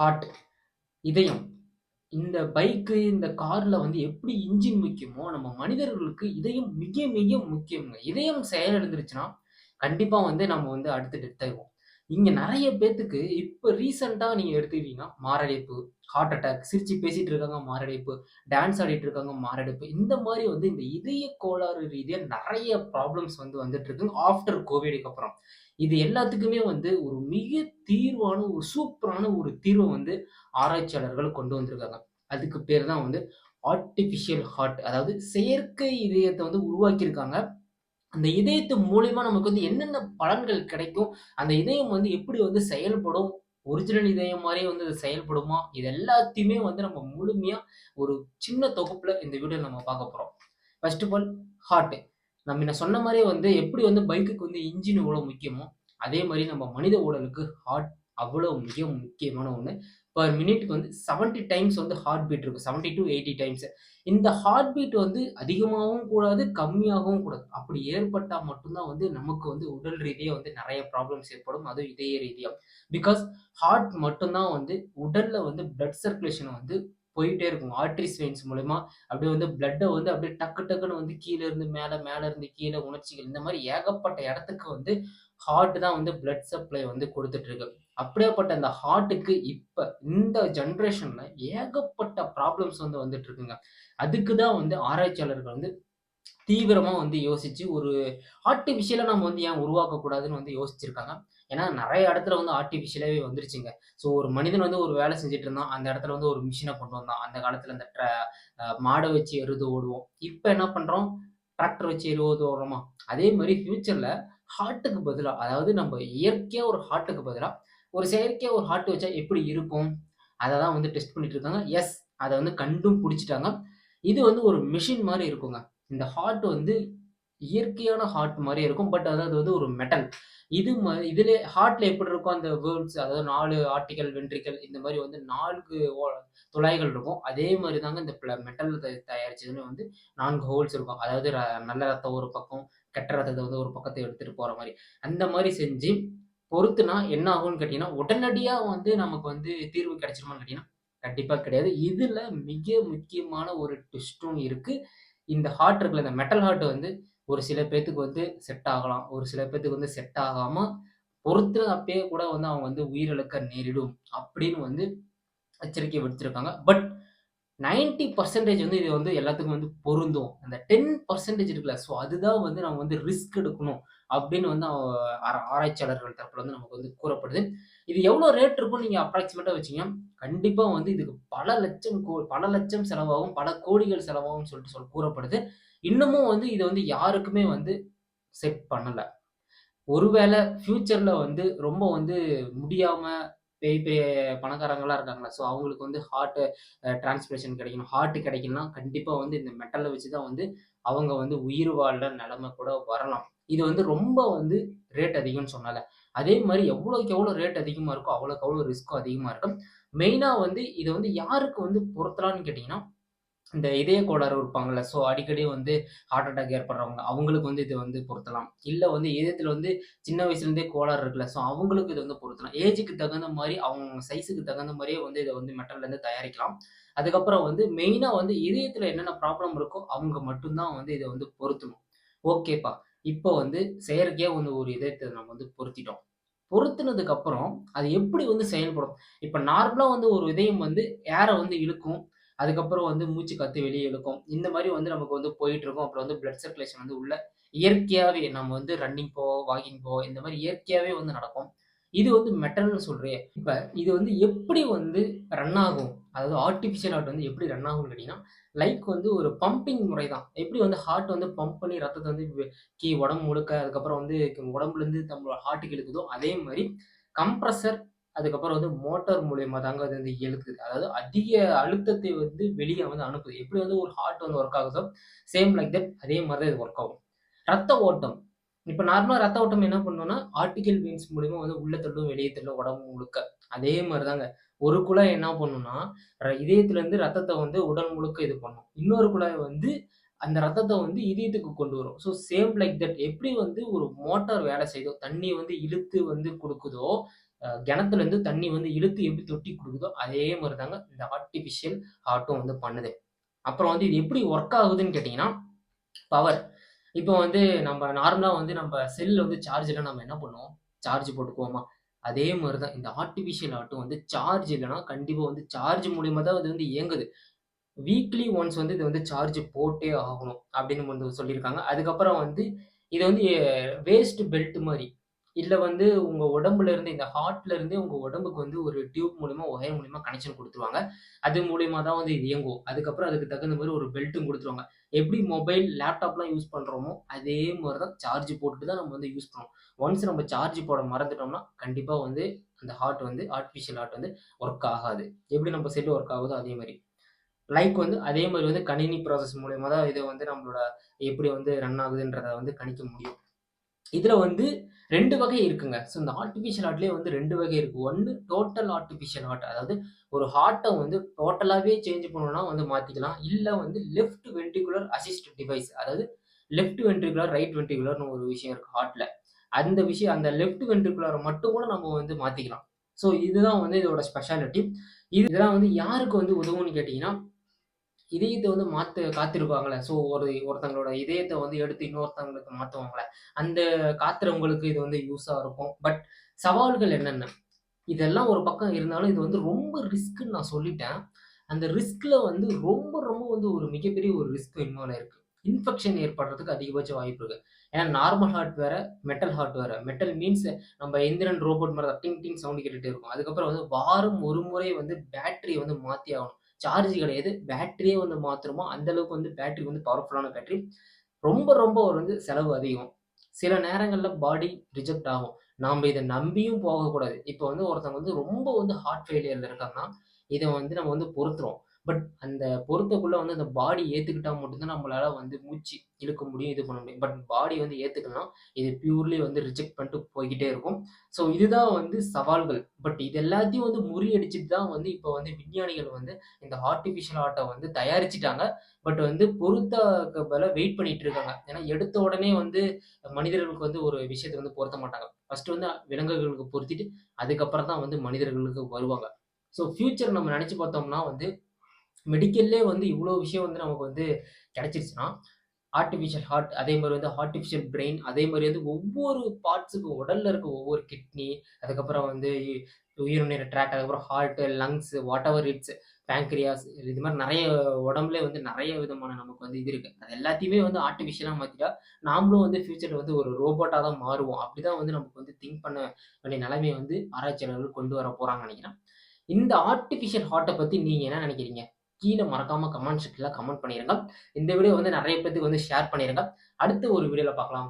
Heart இதயம். இந்த bike இந்த காரில் வந்து எப்படி இன்ஜின் முக்கியமோ நம்ம மனிதர்களுக்கு இதயம் மிக மிக முக்கியங்க இதயம் செயலிழந்துருச்சுன்னா கண்டிப்பாக வந்து நம்ம வந்து அடுத்து டெத் இங்கே நிறைய பேர்த்துக்கு இப்போ ரீசெண்டாக நீங்கள் எடுத்துக்கிட்டீங்கன்னா மாரடைப்பு ஹார்ட் அட்டாக் சிரிச்சு பேசிகிட்டு இருக்காங்க மாரடைப்பு டான்ஸ் ஆடிட்டு இருக்காங்க மாரடைப்பு. இந்த மாதிரி வந்து இந்த இதய கோளாறு ரீதியாக நிறைய ப்ராப்ளம்ஸ் வந்து வந்துட்டு இருக்குங்க ஆஃப்டர் கோவிடுக்கு அப்புறம். இது எல்லாத்துக்குமே வந்து ஒரு மிக தீர்வான ஒரு சூப்பரான ஒரு தீர்வை வந்து ஆராய்ச்சியாளர்கள் கொண்டு வந்திருக்காங்க. அதுக்கு பேர் தான் வந்து ஆர்டிஃபிஷியல் ஹார்ட் அதாவது செயற்கை இதயத்தை வந்து உருவாக்கியிருக்காங்க. அந்த இதயத்து மூலியமா நமக்கு வந்து என்னென்ன பலன்கள் கிடைக்கும் அந்த இதயம் வந்து எப்படி வந்து செயல்படும் ஒரிஜினல் இதயம் மாதிரியே வந்து அது செயல்படுமா இது எல்லாத்தையுமே வந்து நம்ம முழுமையா ஒரு சின்ன தொகுப்புல இந்த வீடியோ நம்ம பார்க்க போறோம். ஃபர்ஸ்ட் ஆஃப் ஆல் ஹார்ட் நம்ம என்ன சொன்ன மாதிரியே வந்து எப்படி வந்து பைக்குக்கு வந்து இன்ஜின் எவ்வளோ முக்கியமோ அதே மாதிரி நம்ம மனித உடலுக்கு ஹார்ட் அவ்வளோ மிக முக்கியமான ஒன்று பர் மினிட்க்கு வந்து செவன்ட்டி டைம்ஸ் வந்து ஹார்ட் பீட் இருக்கும். செவன்ட்டி டு எயிட்டி டைம்ஸ் இந்த ஹார்ட் பீட் வந்து அதிகமாகவும் கூடாது கம்மியாகவும் கூடாது. அப்படி ஏற்பட்டால் மட்டும்தான் வந்து நமக்கு வந்து உடல் ரீதியாக வந்து நிறைய ப்ராப்ளம்ஸ் ஏற்படும். அதுவும் இதய ரீதியாக பிகாஸ் ஹார்ட் மட்டும்தான் வந்து உடலில் வந்து பிளட் சர்க்குலேஷனை வந்து போயிட்டே இருக்கும். ஆர்ட்ரிஸ் வெயின்ஸ் மூலயமா அப்படியே வந்து பிளட்டை வந்து அப்படியே டக்கு டக்குன்னு வந்து கீழே இருந்து மேலே மேலே இருந்து கீழே உணர்ச்சிகள் இந்த மாதிரி ஏகப்பட்ட இடத்துக்கு வந்து ஹார்ட் தான் வந்து பிளட் சப்ளை வந்து கொடுத்துட்டு இருக்கு அப்படியேப்பட்ட அந்த ஹார்ட்டுக்கு இப்போ இந்த ஜென்ரேஷன்ல ஏகப்பட்ட ப்ராப்ளம்ஸ் வந்து வந்துட்டு இருக்குங்க அதுக்கு தான் வந்து ஆராய்ச்சியாளர்கள் வந்து தீவிரமா வந்து யோசிச்சு ஒரு ஆர்டிஃபிஷியலா நம்ம வந்து ஏன் உருவாக்கக்கூடாதுன்னு வந்து யோசிச்சிருக்காங்க. ஏன்னா நிறைய இடத்துல வந்து ஆர்டிஃபிஷியலாகவே வந்துருச்சுங்க. ஸோ ஒரு மனிதன் வந்து ஒரு வேலை செஞ்சுட்டு இருந்தான். அந்த இடத்துல வந்து ஒரு மிஷினை கொண்டு வந்தான். அந்த காலத்தில் இந்த மாடை வச்சு எருது ஓடுவோம். இப்போ என்ன பண்ணுறோம் டிராக்டர் வச்சு எருவது ஓடுறோமா? அதே மாதிரி ஃப்யூச்சரில் ஹார்ட்டுக்கு பதிலாக அதாவது நம்ம இயற்கையாக ஒரு ஹார்ட்டுக்கு பதிலாக ஒரு செயற்கையாக ஒரு ஹார்ட் வச்சா எப்படி இருக்கும்? அதை தான் வந்து டெஸ்ட் பண்ணிட்டு இருக்காங்க. எஸ் அதை வந்து கண்டும் பிடிச்சிட்டாங்க. இது வந்து ஒரு மிஷின் மாதிரி இருக்குங்க. இந்த ஹார்ட் வந்து இயற்கையான ஹார்ட் மாதிரி இருக்கும். பட் அதாவது வந்து ஒரு மெட்டல் இது இதுல ஹார்ட்ல எப்படி இருக்கும் அந்த வேர்ட்ஸ் அதாவது நாலு ஆர்டிக்கல் வென்ட்ரிக்கல் இந்த மாதிரி வந்து நான்கு துளைகள் இருக்கும். அதே மாதிரி தாங்க இந்த மெட்டல் தயாரிச்சதுன்னு வந்து நான்கு ஹோல்ஸ் இருக்கும். அதாவது நல்ல ரத்தம் ஒரு பக்கம் கெட்ட ரத்தத்தை வந்து ஒரு பக்கத்தை எடுத்துட்டு போற மாதிரி. அந்த மாதிரி செஞ்சு பொறுத்துனா என்ன ஆகும்னு கேட்டீங்கன்னா உடனடியா வந்து நமக்கு வந்து தீர்வு கிடைச்சிருமான்னு கேட்டீங்கன்னா கண்டிப்பா கிடையாது. இதுல மிக முக்கியமான ஒரு ட்விஸ்டும் இருக்கு. இந்த ஹார்ட் இருக்குல்ல இந்த மெட்டல் ஹார்ட் வந்து ஒரு சில பேர்த்துக்கு வந்து செட் ஆகலாம். ஒரு சில பேர்த்துக்கு வந்து செட் ஆகாம பொறுத்து அப்பயே கூட வந்து அவங்க வந்து உயிரிழக்க நேரிடும் அப்படின்னு வந்து எச்சரிக்கை விடுத்திருக்காங்க. பட் நைன்டி பர்சன்டேஜ் வந்து இது வந்து எல்லாத்துக்கும் வந்து பொருந்தும். அந்த டென் பர்சன்டேஜ் இருக்குல்ல ஸோ அதுதான் வந்து நம்ம வந்து ரிஸ்க் எடுக்கணும் அப்படின்னு வந்து ஆராய்ச்சியாளர்கள் தரப்புல வந்து நமக்கு வந்து கூறப்படுது. இது எவ்வளோ ரேட் இருக்கும்னு நீங்கள் அப்ராக்சிமேட்டாக வச்சிங்க? கண்டிப்பாக வந்து இதுக்கு பல லட்சம் கோ பல லட்சம் செலவாகும் பல கோடிகள் செலவாகும் சொல்லிட்டு சொல் கூறப்படுது. இன்னமும் வந்து இதை வந்து யாருக்குமே வந்து செட் பண்ணலை. ஒருவேளை ஃப்யூச்சரில் வந்து ரொம்ப வந்து முடியாமல் பெரிய பெரிய பணக்காரங்களாக இருக்காங்களா ஸோ அவங்களுக்கு வந்து ஹார்ட்டு டிரான்ஸ்பிரேஷன் கிடைக்கணும். ஹார்ட் கிடைக்கணும்னா கண்டிப்பாக வந்து இந்த மெட்டலை வச்சு தான் வந்து அவங்க வந்து உயிர் வாழ்கிற நிலமை கூட வரலாம். இது வந்து ரொம்ப வந்து ரேட் அதிகம்னு சொன்னால. அதே மாதிரி எவ்வளோக்கு எவ்வளோ ரேட் அதிகமாக இருக்கோ அவ்வளோக்கு அவ்வளோ ரிஸ்க்கும் அதிகமாக இருக்கும். மெயினாக வந்து இதை வந்து யாருக்கு வந்து பொருத்தலான்னு கேட்டிங்கன்னா இந்த இதய கோளாறு இருப்பாங்கல்ல ஸோ அடிக்கடி வந்து ஹார்ட் அட்டாக் ஏற்படுறவங்க அவங்களுக்கு வந்து இது வந்து பொருத்தலாம். இல்லை வந்து இதயத்தில் வந்து சின்ன வயசுலேருந்தே கோளாறு இருக்குல்ல ஸோ அவங்களுக்கு இது வந்து பொருத்தலாம். ஏஜுக்கு தகுந்த மாதிரி அவங்க சைஸுக்கு தகுந்த மாதிரியே வந்து இதை வந்து மெட்டல்லேருந்து தயாரிக்கலாம். அதுக்கப்புறம் வந்து மெயினாக வந்து இதயத்தில் என்னென்ன ப்ராப்ளம் இருக்கோ அவங்க மட்டும்தான் வந்து இதை வந்து பொருத்தணும். ஓகேப்பா இப்போ வந்து செயற்கையாக வந்து ஒரு இதயத்தை நம்ம வந்து பொருத்திட்டோம். பொருத்தினதுக்கு அப்புறம் அது எப்படி வந்து செயல்படும்? இப்போ நார்மலாக வந்து ஒரு இதயம் வந்து ஏரை வந்து இழுக்கும் அதுக்கப்புறம் வந்து மூச்சு கத்து வெளியே இழுக்கும். இந்த மாதிரி வந்து நமக்கு வந்து போயிட்டு இருக்கும். அப்புறம் வந்து பிளட் சர்க்குலேஷன் வந்து உள்ள இயற்கையாகவே நம்ம வந்து ரன்னிங் போ வாக்கிங் போ இந்த மாதிரி இயற்கையாகவே வந்து நடக்கும். இது வந்து மெட்டல்னு சொல்கிறேன் இப்போ இது வந்து எப்படி வந்து ரன் ஆகும்? அதாவது ஆர்டிஃபிஷியல் ஹார்ட் வந்து எப்படி ரன் ஆகும்னு கேட்டிங்கன்னா லைக் வந்து ஒரு பம்பிங் முறை தான் எப்படி வந்து ஹார்ட் வந்து பம்ப் பண்ணி ரத்தத்தை வந்து கீ உடம்பு முழுக்க அதுக்கப்புறம் வந்து உடம்புலேருந்து நம்மளோட ஹார்ட்டுக்கு இழுக்குதோ அதே மாதிரி கம்ப்ரஸர் அதுக்கப்புறம் வந்து மோட்டார் மூலியமா தாங்க அது வந்து இழுக்குது அதாவது அதிக அழுத்தத்தை வந்து வெளியே வந்து அனுப்புது. எப்படி வந்து ஒரு ஹார்ட் வந்து ஒர்க் ஆகுதோ சேம் லைக் தட் அதே மாதிரி தான் இது ஒர்க் ஆகும். ரத்த ஓட்டம். இப்போ நார்மலாக ரத்த ஓட்டம் என்ன பண்ணோம்னா ஆர்டிகல் மீன்ஸ் மூலியமா வந்து உள்ள தள்ளும் வெளியே தள்ளும் உடம்பு முழுக்க. அதே மாதிரி தாங்க ஒரு குழாய் என்ன பண்ணும்னா இதயத்துலேருந்து ரத்தத்தை வந்து உடல் முழுக்க இது பண்ணும். இன்னொரு குழாய் வந்து அந்த ரத்தத்தை வந்து இதயத்துக்கு கொண்டு வரும். ஸோ சேம் லைக் தட் எப்படி வந்து ஒரு மோட்டார் வேலை செய்தோ தண்ணி வந்து இழுத்து வந்து கொடுக்குதோ கிணத்துலேருந்து கிணத்துல இருந்து தண்ணி வந்து இழுத்து எப்படி தொட்டி கொடுக்குதோ அதே மாதிரி தாங்க இந்த ஆர்டிஃபிஷியல் ஹார்ட்டும் வந்து பண்ணுது. அப்புறம் வந்து இது எப்படி ஒர்க் ஆகுதுன்னு கேட்டிங்கன்னா பவர் இப்போ வந்து நம்ம நார்மலாக வந்து நம்ம செல்லில் வந்து சார்ஜில் நம்ம என்ன பண்ணுவோம்? சார்ஜ் போட்டுக்குவோமா? அதே மாதிரி தான் இந்த ஆர்டிஃபிஷியல் ஆட்டும் வந்து சார்ஜ் இல்லைன்னா கண்டிப்பாக வந்து சார்ஜ் மூலியமாக தான் அது வந்து இயங்குது. வீக்லி ஒன்ஸ் வந்து இது வந்து சார்ஜ் போட்டே ஆகணும் அப்படின்னு வந்து சொல்லியிருக்காங்க. அதுக்கப்புறம் வந்து இது வந்து வேஸ்ட் பெல்ட் மாதிரி இல்லை வந்து உங்கள் உடம்புல இருந்து இந்த ஹார்ட்ல இருந்தே உங்கள் உடம்புக்கு வந்து ஒரு டியூப் மூலிமா ஒயர் மூலிமா கனெக்ஷன் கொடுத்துருவாங்க. அது மூலியமா தான் வந்து இது இயங்கும். அதுக்கப்புறம் அதுக்கு தகுந்த மாதிரி ஒரு பெல்ட்டும் கொடுத்துருவாங்க. எப்படி மொபைல் லேப்டாப்லாம் யூஸ் பண்ணுறோமோ அதே மாதிரி தான் சார்ஜ் போட்டுட்டு தான் நம்ம வந்து யூஸ் பண்ணுவோம் ஒன்ஸ் நம்ம சார்ஜ் போட மறந்துட்டோம்னா கண்டிப்பாக வந்து அந்த ஹார்ட் வந்து ஆர்டிஃபிஷியல் ஹார்ட் வந்து ஒர்க் ஆகாது. எப்படி நம்ம செல் ஒர்க் ஆகுதோ அதே மாதிரி. லைக் வந்து அதே மாதிரி வந்து கணினி ப்ராசஸ் மூலயமா தான் இதை வந்து நம்மளோட எப்படி வந்து ரன் ஆகுதுன்றதை வந்து கணிக்க முடியும். இதில் வந்து ரெண்டு வகை இருக்குங்க. ஸோ இந்த ஆர்டிஃபிஷியல் ஹார்ட்லேயே வந்து ரெண்டு வகை இருக்குது ஒன்று டோட்டல் ஆர்டிஃபிஷியல் ஹார்ட் அதாவது ஒரு ஹார்ட்டை வந்து டோட்டலாகவே சேஞ்ச் பண்ணணும்னா வந்து மாற்றிக்கலாம் இல்லை வந்து லெஃப்ட் வென்ட்ரிகுலர் அசிஸ்ட் டிவைஸ் அதாவது லெஃப்ட் வென்ட்ரிகுலர் ரைட் வென்ட்ரிகுலர்னு ஒரு விஷயம் இருக்குது ஹார்ட்டில் அந்த விஷயம் அந்த லெஃப்ட் வென்ட்ரிகுலரை மட்டும் கூட நம்ம வந்து மாற்றிக்கலாம் ஸோ இதுதான் வந்து இதோட ஸ்பெஷாலிட்டி இதெல்லாம் வந்து யாருக்கு வந்து உதவும்னு கேட்டிங்கன்னா இதயத்தை வந்து மாற்ற காத்திருப்பாங்களே. ஸோ ஒரு ஒருத்தங்களோட இதயத்தை வந்து எடுத்து இன்னொருத்தவங்களுக்கு மாற்றுவாங்களே அந்த காத்துறவங்களுக்கு இது வந்து யூஸாக இருக்கும். பட் சவால்கள் என்னென்ன? இதெல்லாம் ஒரு பக்கம் இருந்தாலும் இது வந்து ரொம்ப ரிஸ்க்குன்னு நான் சொல்லிட்டேன். அந்த ரிஸ்கில் வந்து ரொம்ப ரொம்ப வந்து ஒரு மிகப்பெரிய ஒரு ரிஸ்க் இன்வால்வ் இருக்குது இன்ஃபெக்ஷன் ஏற்படுறதுக்கு அதிகபட்ச வாய்ப்பு இருக்கு. ஏன்னா நார்மல் ஹார்ட் வேற மெட்டல் ஹார்ட் வேற. மெட்டல் மீன்ஸ் நம்ம எந்திரன் ரோபோட் மாதிரி டிங் டிங் சவுண்ட் கேட்டுட்டே இருக்கும். அதுக்கப்புறம் வந்து வாரம் ஒரு முறை வந்து பேட்டரி வந்து மாற்றி ஆகணும். சார்ஜ் கிடையாது. பேட்டரியே வந்து மாத்திரமா அந்த அளவுக்கு வந்து பேட்டரி வந்து பவர்ஃபுல்லான பேட்டரி ரொம்ப ரொம்ப ஒரு வந்து செலவு அதிகம். சில நேரங்களில் பாடி ரிஜெக்ட் ஆகும். நாம் இதை நம்பியும் போகக்கூடாது. இப்போ வந்து ஒருத்தவங்க வந்து ரொம்ப வந்து ஹார்ட் ஃபெயிலியரில் இருக்காங்கன்னா இதை வந்து நம்ம வந்து பொறுத்துறோம். பட் அந்த பொருத்தக்குள்ளே வந்து அந்த பாடி ஏற்றுக்கிட்டா மட்டும்தான் நம்மளால வந்து மூச்சு இழுக்க முடியும் இது பண்ண முடியும். பட் பாடி வந்து ஏற்றுக்கலாம் இது பியூர்லி வந்து ரிஜெக்ட் பண்ணிட்டு போய்கிட்டே இருக்கும். ஸோ இதுதான் வந்து சவால்கள். பட் இது எல்லாத்தையும் வந்து முறியடிச்சிட்டு தான் வந்து இப்போ வந்து விஞ்ஞானிகள் வந்து இந்த ஆர்டிஃபிஷியல் ஆர்ட்டை வந்து தயாரிச்சிட்டாங்க. பட் வந்து பொருத்த பல வெயிட் பண்ணிட்டு இருக்காங்க. ஏன்னா எடுத்த உடனே வந்து மனிதர்களுக்கு வந்து ஒரு விஷயத்தை வந்து பொருத்த மாட்டாங்க. ஃபர்ஸ்ட் வந்து விலங்குகளுக்கு பொருத்திட்டு அதுக்கப்புறம் தான் வந்து மனிதர்களுக்கு வருவாங்க. ஸோ ஃபியூச்சர் நம்ம நினச்சி பார்த்தோம்னா வந்து மெடிக்கல்லே வந்து இவ்வளோ விஷயம் வந்து நமக்கு வந்து கிடைச்சிருச்சுன்னா ஆர்டிஃபிஷியல் ஹார்ட் அதே மாதிரி வந்து ஆர்டிஃபிஷியல் பிரெயின் அதே மாதிரி வந்து ஒவ்வொரு பார்ட்ஸுக்கும் உடலில் இருக்க ஒவ்வொரு கிட்னி அதுக்கப்புறம் வந்து உயிரிநீர் ட்ராக் அதுக்கப்புறம் heart lungs whatever it's pancreas இது மாதிரி நிறைய உடம்புல வந்து நிறைய விதமான நமக்கு வந்து இது இருக்குது அது எல்லாத்தையுமே வந்து ஆர்டிஃபிஷியலாக மாற்றிட்டா நாமளும் வந்து ஃபியூச்சரில் வந்து ஒரு ரோபோட்டாக தான் மாறுவோம். அப்படி தான் வந்து நமக்கு வந்து திங்க் பண்ண வேண்டிய நிலைமையை வந்து ஆராய்ச்சியாளர்கள் கொண்டு வர போகிறாங்கன்னு நினைக்கிறேன். இந்த ஆர்டிஃபிஷியல் ஹார்ட்டை பற்றி நீங்கள் என்ன நினைக்கிறீங்க? கீழே மறக்காமல் கமெண்ட் செக்ஷனில் கமெண்ட் பண்ணிடுங்க இந்த வீடியோ வந்து நிறைய பேருக்கு வந்து ஷேர் பண்ணிடுங்க அடுத்த ஒரு வீடியோவில் பார்க்கலாம்.